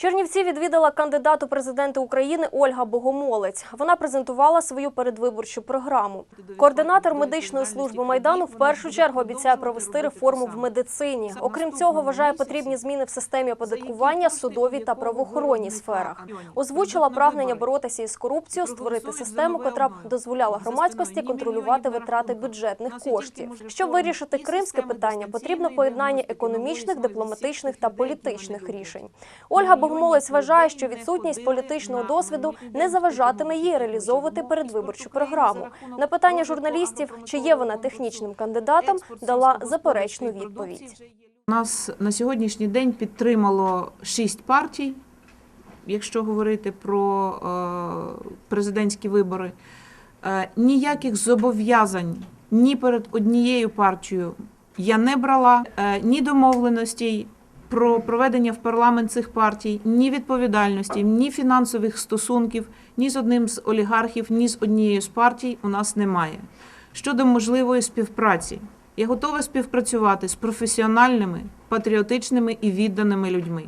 Чернівці відвідала кандидат у президенти України Ольга Богомолець. Вона презентувала свою передвиборчу програму. Координатор медичної служби майдану в першу чергу обіцяє провести реформу в медицині. Окрім цього, вважає потрібні зміни в системі оподаткування, судовій та правоохоронній сферах. Озвучила прагнення боротися із корупцією, створити систему, котра б дозволяла громадськості контролювати витрати бюджетних коштів. Щоб вирішити кримське питання, потрібно поєднання економічних, дипломатичних та політичних рішень. Ольга Богомолець вважає, що відсутність політичного досвіду не заважатиме їй реалізовувати передвиборчу програму. На питання журналістів, чи є вона технічним кандидатом, дала заперечну відповідь. Нас на сьогоднішній день підтримало шість партій, якщо говорити про е, президентські вибори. Е, ніяких зобов'язань ні перед однією партією я не брала, е, ні домовленостей про проведення в парламент цих партій, ні відповідальності, ні фінансових стосунків, ні з одним з олігархів, ні з однією з партій у нас немає. Щодо можливої співпраці, я готова співпрацювати з професіональними, патріотичними і відданими людьми.